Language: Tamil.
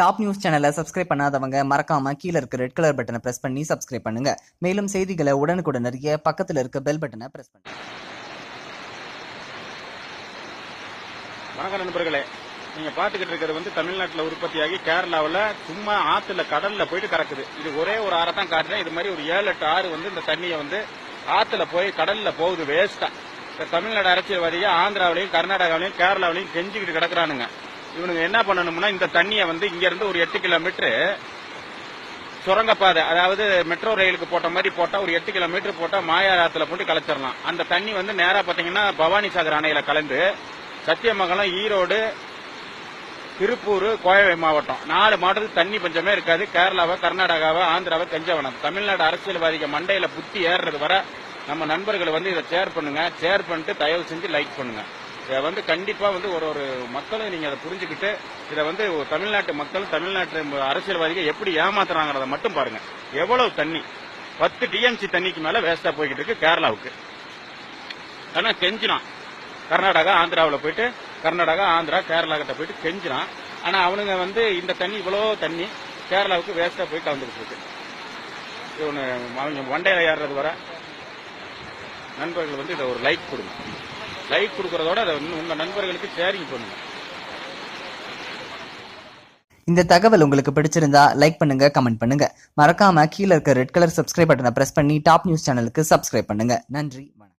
டாப் நியூஸ் சேனலை சப்ஸ்கிரைப் பண்ணாதவங்க மறக்காம கீழே இருக்க ரெட் கலர் பட்டனை பிரஸ் பண்ணி சப்ஸ்கிரைப் பண்ணுங்க. மேலும் செய்திகளை உடனுக்குடன் அறிய பக்கத்தில் இருக்க பெல் பட்டனை பிரஸ் பண்ணுங்க. வணக்கம் நண்பர்களே. நீங்க பாத்துக்கிட்டு இருக்கிறது வந்து தமிழ்நாட்டுல உற்பத்தியாகி கேரளாவில் சும்மா ஆத்துல கடல்ல போயிட்டு கறக்குது. இது ஒரே ஒரு ஆறை தான் காட்டுறேன். இது மாதிரி ஒரு ஏழு எட்டு ஆறு வந்து இந்த தண்ணியை வந்து ஆத்துல போய் கடல்ல போகுது வேஸ்டா இந்த தமிழ்நாடு அரசியல்வாதிக ஆந்திராவிலையும் கர்நாடகாவிலையும் கேரளாவிலையும் கெஞ்சிக்கிட்டு கிடக்குறானுங்க. இவனுங்க என்ன பண்ணணும்னா இந்த தண்ணியை வந்து இங்கேருந்து ஒரு எட்டு கிலோமீட்டர் சுரங்கப்பாதை அதாவது மெட்ரோ ரயிலுக்கு போட்ட மாதிரி போட்டால் ஒரு எட்டு கிலோமீட்டர் போட்டால் மாயார் ஆத்துல போட்டு கலைச்சிடலாம் அந்த தண்ணி வந்து நேராக பார்த்தீங்கன்னா பவானி சாகர் அணையில் கலந்து சத்தியமங்கலம் ஈரோடு திருப்பூர் கோவை மாவட்டம். நாலு மாவட்டத்தில் தண்ணி பஞ்சமே இருக்காது. கேரளாவை கர்நாடகாவை ஆந்திராவை கஞ்சவனம். தமிழ்நாடு அரசியல்வாதிகள் மண்டையில புத்தி ஏறுறது வர நம்ம நண்பர்களை வந்து இதை ஷேர் பண்ணுங்க. ஷேர் பண்ணிட்டு தயவு செஞ்சு லைக் பண்ணுங்க. இதை வந்து கண்டிப்பா வந்து ஒரு ஒரு மக்களும் நீங்க அதை புரிஞ்சுக்கிட்டு இதை வந்து ஒரு தமிழ்நாட்டு மக்கள் தமிழ்நாட்டு அரசியல்வாதிகள் எப்படி ஏமாத்துறாங்கிறத மட்டும் பாருங்க. எவ்வளவு தண்ணி? பத்து டிஎம்சி தண்ணிக்கு மேல வேஸ்டா போய்கிட்டு இருக்கு கேரளாவுக்கு. ஆனா கெஞ்சினான் கர்நாடகா ஆந்திராவில் போயிட்டு கர்நாடகா ஆந்திரா கேரளா கிட்ட போயிட்டு கெஞ்சினான் ஆனா அவனுங்க வந்து இந்த தண்ணி இவ்வளோ தண்ணி கேரளாவுக்கு வேஸ்டா போய் கலந்துட்டு இருக்கு. இவனு அவங்க வண்டையில ஏறுறது வர. நண்பர்கள் வந்து இதை ஒரு லைக் கொடுங்க. லைக் கொடுக்கறதோட அதை உங்க நண்பர்களுக்கு ஷேரிங் பண்ணுங்க. இந்த தகவல் உங்களுக்கு பிடிச்சிருந்தா லைக் பண்ணுங்க கமெண்ட் பண்ணுங்க. மறக்காம கீழ இருக்க ரெட் கலர் சப்ஸ்கிரைப் பட்டனை பிரஸ் பண்ணி டாப் நியூஸ் சேனலுக்கு சப்ஸ்கிரைப் பண்ணுங்க. நன்றி வணக்கம்.